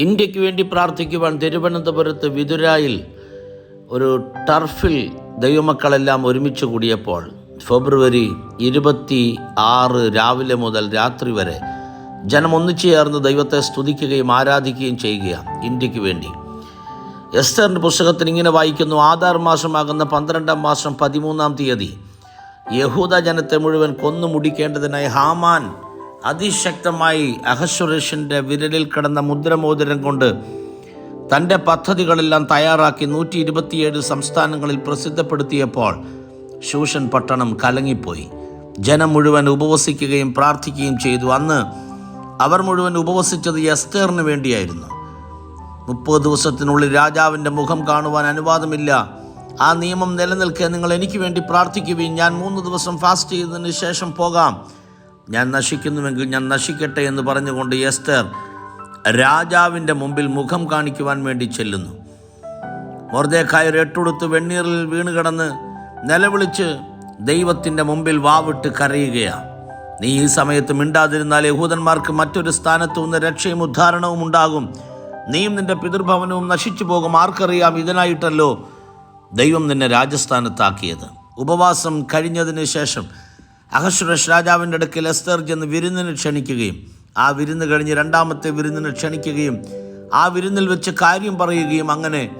ഇന്ത്യയ്ക്ക് വേണ്ടി പ്രാർത്ഥിക്കുവാൻ തിരുവനന്തപുരത്ത് വിതുരായിൽ ഒരു ടർഫിൽ ദൈവമക്കളെല്ലാം ഒരുമിച്ച് കൂടിയപ്പോൾ ഫെബ്രുവരി ഇരുപത്തി ആറ് രാവിലെ മുതൽ രാത്രി വരെ ജനം ഒന്നിച്ചു ചേർന്ന് ദൈവത്തെ സ്തുതിക്കുകയും ആരാധിക്കുകയും ചെയ്യുകയാണ് ഇന്ത്യയ്ക്ക് വേണ്ടി. എസ്തറിന്റെ പുസ്തകത്തിൽ ഇങ്ങനെ വായിക്കുന്നു ആധാർ മാസമാകുന്ന പന്ത്രണ്ടാം മാസം പതിമൂന്നാം തീയതി യഹൂദ ജനത്തെ മുഴുവൻ കൊന്നു മുടിക്കേണ്ടതിനായി ഹാമാൻ അതിശക്തമായി അഹശ്വരേഷന്റെ വിരലിൽ കിടന്ന മുദ്രമോതിരം കൊണ്ട് തന്റെ പദ്ധതികളെല്ലാം തയ്യാറാക്കി നൂറ്റി ഇരുപത്തിയേഴ് സംസ്ഥാനങ്ങളിൽ പ്രസിദ്ധപ്പെടുത്തിയപ്പോൾ ശൂഷൻ പട്ടണം കലങ്ങിപ്പോയി. ജനം മുഴുവൻ ഉപവസിക്കുകയും പ്രാർത്ഥിക്കുകയും ചെയ്തു. അന്ന് അവർ മുഴുവൻ ഉപവസിച്ചത് എസ്തേറിന് വേണ്ടിയായിരുന്നു. മുപ്പത് ദിവസത്തിനുള്ളിൽ രാജാവിന്റെ മുഖം കാണുവാൻ അനുവാദമില്ല. ആ നിയമം നിലനിൽക്കെ നിങ്ങൾ എനിക്ക് വേണ്ടി പ്രാർത്ഥിക്കുകയും ഞാൻ മൂന്ന് ദിവസം ഫാസ്റ്റ് ചെയ്തതിന് ശേഷം പോകാം. ഞാൻ നശിക്കുന്നുവെങ്കിൽ ഞാൻ നശിക്കട്ടെ എന്ന് പറഞ്ഞുകൊണ്ട് എസ്തർ രാജാവിന്റെ മുമ്പിൽ മുഖം കാണിക്കുവാൻ വേണ്ടി ചെല്ലുന്നു. മൊർദേഖായ എട്ടുടുത്ത് വെണ്ണീറിൽ വീണ് കിടന്ന് നിലവിളിച്ച് ദൈവത്തിന്റെ മുമ്പിൽ വാവിട്ട് കരയുകയാണ്. നീ ഈ സമയത്ത് മിണ്ടാതിരുന്നാൽ യഹൂദന്മാർക്ക് മറ്റൊരു സ്ഥാനത്ത് നിന്ന് രക്ഷയും ഉദ്ധാരണവും ഉണ്ടാകും. നീയും നിന്റെ പിതൃഭവനവും നശിച്ചു പോകും. ആർക്കറിയാം ഇതിനായിട്ടല്ലോ ദൈവം നിന്നെ രാജസ്ഥാനത്താക്കിയത്. ഉപവാസം കഴിഞ്ഞതിന് ശേഷം അഹശ്വരഷ് രാജാവിന്റെ അടുക്കൽ എസ്തർ ചെന്ന് വിരുന്നിന് ക്ഷണിക്കുകയും ആ വിരുന്ന് കഴിഞ്ഞ് രണ്ടാമത്തെ വിരുന്നിന് ക്ഷണിക്കുകയും ആ വിരുന്നിൽ വെച്ച് കാര്യം പറയുകയും അങ്ങനെ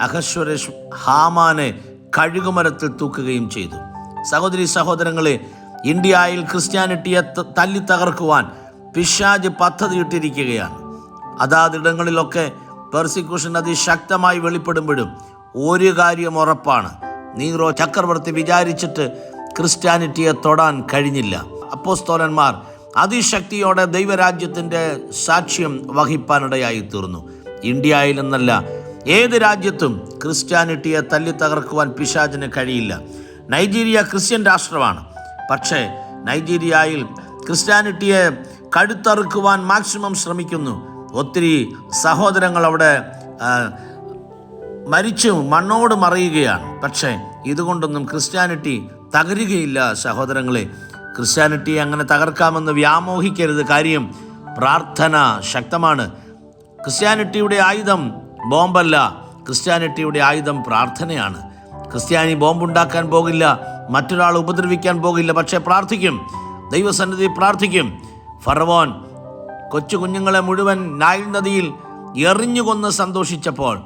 അഹസ്വരേഷ് ഹാമാനെ കഴുകുമരത്തിൽ തൂക്കുകയും ചെയ്തു. സഹോദരി സഹോദരങ്ങളെ ഇന്ത്യയിൽ ക്രിസ്ത്യാനിറ്റിയെ തല്ലി തകർക്കുവാൻ പിശാജ് പദ്ധതിയിട്ടിരിക്കുകയാണ്. അതാതിടങ്ങളിലൊക്കെ പെർസിക്യൂഷൻ അതിശക്തമായി വെളിപ്പെടുമ്പോഴും ഒരു കാര്യം ഉറപ്പാണ്. നീറോ ചക്രവർത്തി വിചാരിച്ചിട്ട് ക്രിസ്ത്യാനിറ്റിയെ തൊടാൻ കഴിഞ്ഞില്ല. അപ്പോസ്തോലന്മാർ അതിശക്തിയോടെ ദൈവരാജ്യത്തിന്റെ സാക്ഷ്യം വഹിപ്പാനിടയായി തീർന്നു. ഇന്ത്യയിൽ നിന്നല്ല ഏത് രാജ്യത്തും ക്രിസ്ത്യാനിറ്റിയെ തല്ലി തകർക്കുവാൻ പിശാചിന് കഴിയില്ല. നൈജീരിയ ക്രിസ്ത്യൻ രാഷ്ട്രമാണ്. പക്ഷേ നൈജീരിയയിൽ ക്രിസ്ത്യാനിറ്റിയെ കഴുത്തറുക്കുവാൻ മാക്സിമം ശ്രമിക്കുന്നു. ഒത്തിരി സഹോദരങ്ങൾ അവിടെ മരിച്ചു മണ്ണോട് മറിയുകയാണ്. പക്ഷേ ഇതുകൊണ്ടൊന്നും ക്രിസ്ത്യാനിറ്റി തകരുകയില്ല സഹോദരങ്ങളെ. ക്രിസ്ത്യാനിറ്റിയെ അങ്ങനെ തകർക്കാമെന്ന് വ്യാമോഹിക്കരുത്. കാര്യം പ്രാർത്ഥന ശക്തമാണ്. ക്രിസ്ത്യാനിറ്റിയുടെ ആയുധം ബോംബല്ല. ക്രിസ്ത്യാനിറ്റിയുടെ ആയുധം പ്രാർത്ഥനയാണ്. ക്രിസ്ത്യാനി ബോംബുണ്ടാക്കാൻ പോകില്ല മറ്റൊരാൾ ഉപദ്രവിക്കാൻ പോകില്ല പക്ഷേ പ്രാർത്ഥിക്കും. ദൈവസന്നിധി പ്രാർത്ഥിക്കും. ഫർവോൻ കൊച്ചു കുഞ്ഞുങ്ങളെ മുഴുവൻ നായൽ നദിയിൽ എറിഞ്ഞുകൊന്ന് സന്തോഷിച്ചപ്പോൾ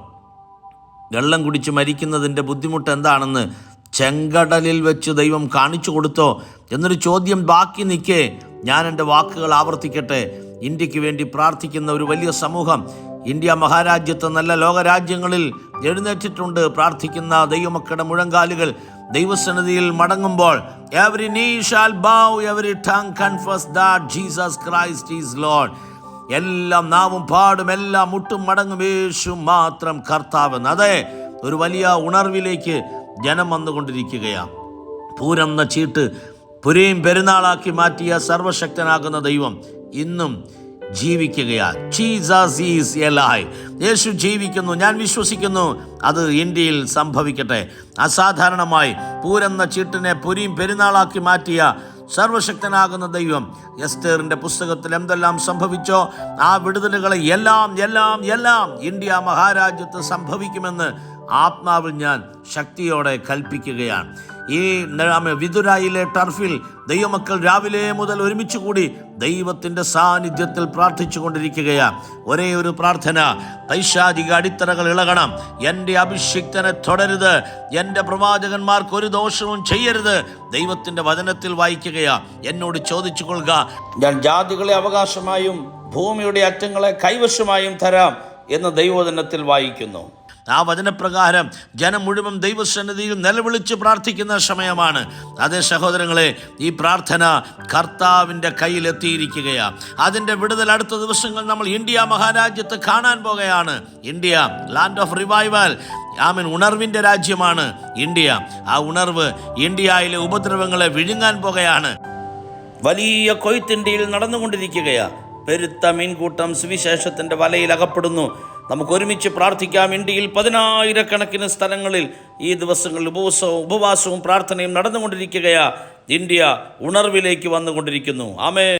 വെള്ളം കുടിച്ച് മരിക്കുന്നതിന്റെ ബുദ്ധിമുട്ട് എന്താണെന്ന് ചെങ്കടലിൽ വെച്ച് ദൈവം കാണിച്ചു കൊടുത്തോ? എന്നൊരു ചോദ്യം ബാക്കി നിൽക്കേ ഞാൻ എന്റെ വാക്കുകൾ ആവർത്തിക്കട്ടെ. ഇന്ത്യയ്ക്ക് വേണ്ടി പ്രാർത്ഥിക്കുന്ന ഒരു വലിയ സമൂഹം ഇന്ത്യ മഹാരാജ്യത്ത് നല്ല ലോകരാജ്യങ്ങളിൽ എഴുന്നേറ്റിട്ടുണ്ട്. പ്രാർത്ഥിക്കുന്ന ദൈവമക്കളുടെ മുഴങ്കാലുകൾ ദൈവസന്നിധിയിൽ മടങ്ങുമ്പോൾ every knee shall bow every tongue confess that Jesus Christ is lord എല്ലാം നാവും പാടും എല്ലാം മുട്ടും മടങ്ങും. യേശു മാത്രം കർത്താവെന്ന്. അതെ ഒരു വലിയ ഉണർവിലേക്ക് ജനം വന്നുകൊണ്ടിരിക്കുകയാണ്. പൂരം എന്ന ചീട്ട് പുരയും പെരുന്നാളാക്കി മാറ്റിയ സർവശക്തനാകുന്ന ദൈവം ഇന്നും ജീവിക്കുകയാ ജീസസ് ഈസ് എലായ് യേശു ജീവിക്കുന്നു. ഞാൻ വിശ്വസിക്കുന്നു അത് ഇന്ത്യയിൽ സംഭവിക്കട്ടെ. അസാധാരണമായി പൂരെന്ന ചീട്ടിനെ പുരിയും പെരുന്നാളാക്കി മാറ്റിയ സർവശക്തനാകുന്ന ദൈവം എസ്തേറിന്റെ പുസ്തകത്തിൽ എന്തെല്ലാം സംഭവിച്ചോ ആ വിടുതലുകളെ എല്ലാം എല്ലാം എല്ലാം ഇന്ത്യ മഹാരാജ്യത്ത് സംഭവിക്കുമെന്ന് ആത്മാവിൽ ഞാൻ ശക്തിയോടെ കൽപ്പിക്കുകയാണ്. ഈ വിതുരായിലെ ടർഫിൽ ദൈവമക്കൾ രാവിലെ മുതൽ ഒരുമിച്ച് കൂടി ദൈവത്തിന്റെ സാന്നിധ്യത്തിൽ പ്രാർത്ഥിച്ചു കൊണ്ടിരിക്കുകയാണ്. ഒരേ ഒരു പ്രാർത്ഥന പൈശാചിക അടിത്തറകൾ ഇളകണം. എന്റെ അഭിഷിക്തനെ തുടരുത്. എന്റെ പ്രവാചകന്മാർക്ക് ഒരു ദോഷവും ചെയ്യരുത്. ദൈവത്തിന്റെ വചനത്തിൽ വായിക്കുകയാ എന്നോട് ചോദിച്ചു കൊള്ളുക ഞാൻ ജാതികളെ അവകാശമായും ഭൂമിയുടെ അറ്റങ്ങളെ കൈവശമായും തരാം എന്ന് ദൈവവചനത്തിൽ വായിക്കുന്നു. ആ വചനപ്രകാരം ജനം മുഴുവൻ ദൈവസന്നിധിയിൽ നിലവിളിച്ച് പ്രാർത്ഥിക്കുന്ന സമയമാണ്. അതേ സഹോദരങ്ങളെ ഈ പ്രാർത്ഥന കർത്താവിന്റെ കയ്യിലെത്തിയിരിക്കുകയാണ് അതിന്റെ വിടുതൽ അടുത്ത ദിവസങ്ങൾ നമ്മൾ ഇന്ത്യ മഹാരാജ്യത്ത് കാണാൻ പോകുകയാണ്. ഇന്ത്യ ലാൻഡ് ഓഫ് റിവൈവൽ ആമൻ ഉണർവിന്റെ രാജ്യമാണ് ഇന്ത്യ. ആ ഉണർവ് ഇന്ത്യയിലെ ഉപദ്രവങ്ങളെ വിഴുങ്ങാൻ പോകുകയാണ്. വലിയ കൊയ്ത്തിന്റെയിൽ നടന്നുകൊണ്ടിരിക്കുകയാണ് പെരുത്ത മീൻകൂട്ടം സുവിശേഷത്തിന്റെ വലയിൽ അകപ്പെടുന്നു. നമുക്ക് ഒരുമിച്ച് പ്രാർത്ഥിക്കാം. ഇന്ത്യയിൽ പതിനായിരക്കണക്കിന് സ്ഥലങ്ങളിൽ ഈ ദിവസങ്ങളിൽ ഉപവാസവും ഉപവാസവും പ്രാർത്ഥനയും നടന്നുകൊണ്ടിരിക്കുകയാ. ഇന്ത്യ ഉണർവിലേക്ക് വന്നുകൊണ്ടിരിക്കുന്നു. ആമേ